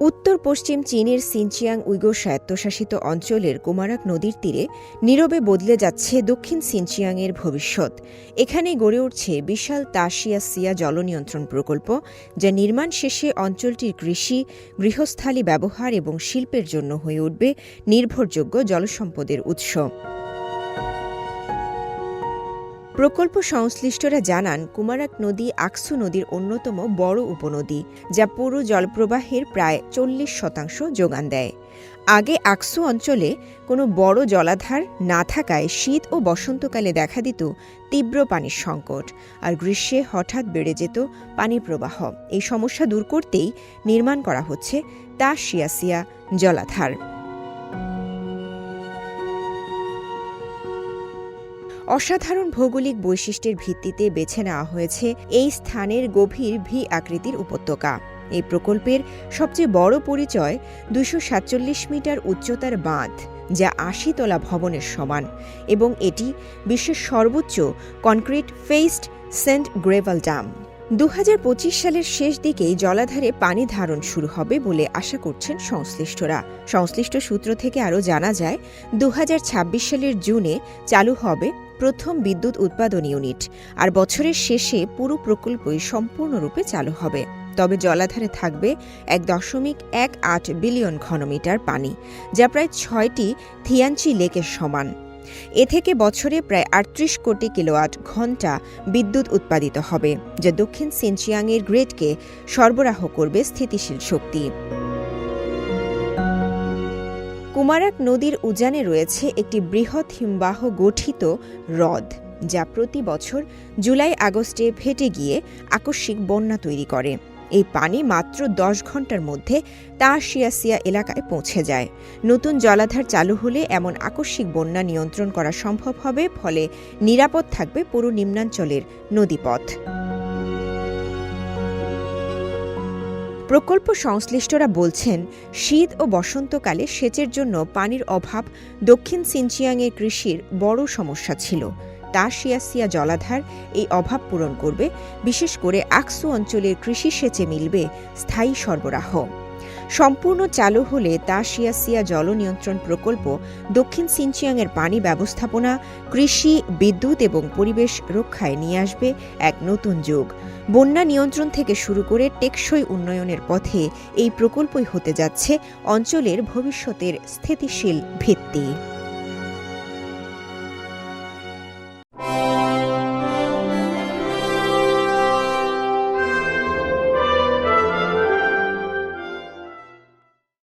উত্তর পশ্চিম চীনের সিনচিয়াং উইগোর স্বায়ত্তশাসিত অঞ্চলের কুমারাক নদীর তীরে নীরবে বদলে যাচ্ছে দক্ষিণ সিনচিয়াংয়ের ভবিষ্যৎ। এখানে গড়ে উঠছে বিশাল তাশিয়া সিয়া জলনিয়ন্ত্রণ প্রকল্প, যা নির্মাণ শেষে অঞ্চলটির কৃষি, গৃহস্থালী ব্যবহার এবং শিল্পের জন্য হয়ে উঠবে নির্ভরযোগ্য জলসম্পদের উৎস। প্রকল্প সংশ্লিষ্টরা জানান, কুমারাক নদী আকসু নদীর অন্যতম বড় উপনদী, যা পুরো জলপ্রবাহের প্রায় চল্লিশ শতাংশ যোগান দেয়। আগে আকসু অঞ্চলে কোনো বড় জলাধার না থাকায় শীত ও বসন্তকালে দেখা দিত তীব্র পানির সংকট, আর গ্রীষ্মে হঠাৎ বেড়ে যেত পানির প্রবাহ। এই সমস্যা দূর করতেই নির্মাণ করা হচ্ছে তা শিয়াসিয়া জলাধার। অসাধারণ ভৌগোলিক বৈশিষ্ট্যের ভিত্তিতে বেছে নেওয়া হয়েছে এই স্থানের গভীর ভি আকৃতির উপত্যকা। এই প্রকল্পের সবচেয়ে বড় পরিচয় দুশো সাতচল্লিশ মিটার উচ্চতার বাঁধ, যা আশি তলা ভবনের সমান, এবং এটি বিশ্বের সর্বোচ্চ কনক্রিট ফেসড সেন্ট গ্রেভাল ডাম দু সালের শেষ দিকেই জলাধারে পানি ধারণ শুরু হবে বলে আশা করছেন সংশ্লিষ্টরা। সংশ্লিষ্ট সূত্র থেকে আরও জানা যায় দু হাজার ছাব্বিশ সালের জুনে চালু হবে প্রথম বিদ্যুৎ উৎপাদন ইউনিট, আর বছরের শেষে পুরো প্রকল্পই সম্পূর্ণরূপে চালু হবে। তবে জলাধারে থাকবে এক দশমিক এক আট বিলিয়ন ঘনমিটার পানি, যা প্রায় ছয়টি থিয়াঞ্চি লেকের সমান। এ থেকে বছরে প্রায় আটত্রিশ কোটি কিলোওয়াট ঘণ্টা বিদ্যুৎ উৎপাদিত হবে, যা দক্ষিণ সিনচিয়াংয়ের গ্রেডকে সরবরাহ করবে স্থিতিশীল শক্তি। কুমারাক নদীর উজানে রয়েছে একটি বৃহৎ হিমবাহ গঠিত হ্রদ, যা প্রতি বছর জুলাই আগস্টে ফেটে গিয়ে আকস্মিক বন্যা তৈরি করে। এই পানি মাত্র দশ ঘণ্টার মধ্যে তা শিয়াসিয়া এলাকায় পৌঁছে যায়। নতুন জলাধার চালু হলে এমন আকস্মিক বন্যা নিয়ন্ত্রণ করা সম্ভব হবে, ফলে নিরাপদ থাকবে পুরো নিম্নাঞ্চলের নদীপথ। প্রকল্প সংশ্লিষ্টরা বলছেন, শীত ও বসন্তকালে সেচের জন্য পানির অভাব দক্ষিণ সিনচিয়াংয়ের কৃষির বড় সমস্যা ছিল। তা শিয়াসিয়া জলাধার এই অভাব পূরণ করবে, বিশেষ করে আকসু অঞ্চলের কৃষি সেচে মিলবে স্থায়ী সরবরাহ। সম্পূর্ণ চালু হলে তা শিয়াসিয়া জল নিয়ন্ত্রণ প্রকল্প, দক্ষিণ সিনচিয়াংয়ের পানি ব্যবস্থাপনা, কৃষি, বিদ্যুৎ এবং পরিবেশ রক্ষায় নিয়ে আসবে এক নতুন যুগ। বন্যা নিয়ন্ত্রণ থেকে শুরু করে টেকসই উন্নয়নের পথে এই প্রকল্পই হতে যাচ্ছে অঞ্চলের ভবিষ্যতের স্থিতিশীল ভিত্তি।